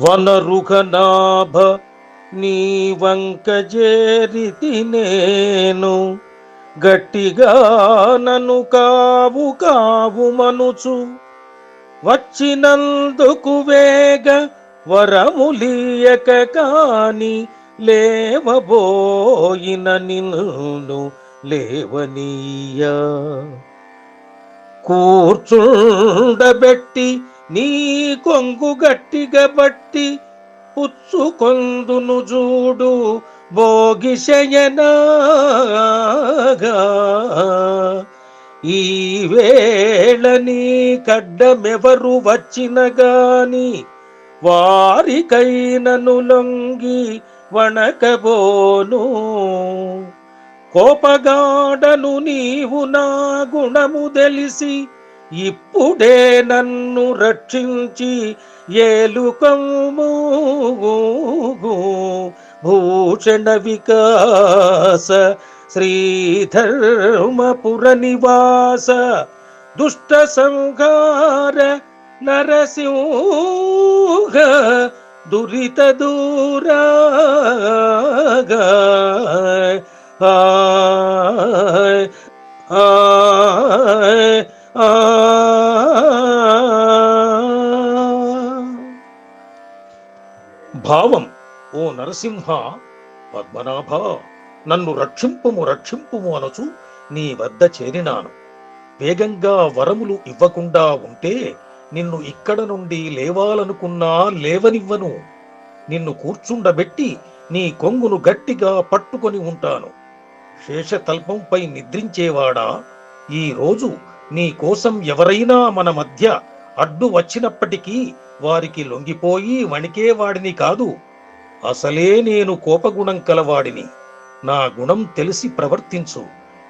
వనరుఘనాభ నీ వంకజేరితి నేను గట్టిగా నన్ను కావు కావు మనుచు. వచ్చినందుకు వేగ వరములీయక కాని లేవబోయిన నిన్ను లేవనీయ. కూర్చుండబెట్టి నీ కొంగు గట్టిగా బట్టి పుచ్చుకొందును చూడు భోగిశయనాగా ఈ వేళ నీ కడ్డమెవరు వచ్చిన గాని వారికైనను లొంగి వణకబోను. కోపగాడను నీవు నా గుణము తెలిసి ఇప్పుడే నన్ను రక్షించి ఏలుకము భూషణ వికాస శ్రీధర్మపుర నివాస దుష్ట సంహార నరసింహ దురిత దూరాగా. ఆయ్ భావం ఓ నరసింహ పద్మనాభ నన్ను రక్షింపుము రక్షింపుము అనచు నీ వద్ద చేరినాను. వేగంగా వరములు ఇవ్వకుండా ఉంటే నిన్ను ఇక్కడ నుండి లేవాలనుకున్నా లేవనివ్వను. నిన్ను కూర్చుండబెట్టి నీ కొంగును గట్టిగా పట్టుకొని ఉంటాను. శేషతల్పంపై నిద్రించేవాడా? ఈ రోజు నీ కోసం ఎవరైనా మన మధ్య అడ్డు వచ్చినప్పటికీ వారికి లొంగిపోయి వణికేవాడిని కాదు. అసలే నేను కోపగుణం కలవాడిని. నా గుణం తెలిసి ప్రవర్తించు.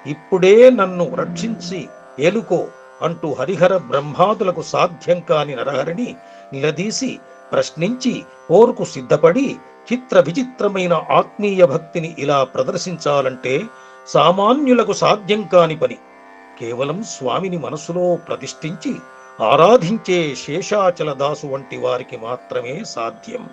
ఇప్పుడే నన్ను రక్షించి ఏలుకో అంటూ హరిహర బ్రహ్మాదులకు సాధ్యం కాని నరహరిని నిలదీసి ప్రశ్నించి పోరుకు సిద్ధపడి చిత్ర విచిత్రమైన ఆత్మీయ భక్తిని ఇలా ప్రదర్శించాలంటే సామాన్యులకు సాధ్యం కాని పని. కేవలం స్వామిని మనసులో ప్రతిష్ఠించి ఆరాధించే శేషాచల దాసు వంటి వారికి మాత్రమే సాధ్యం.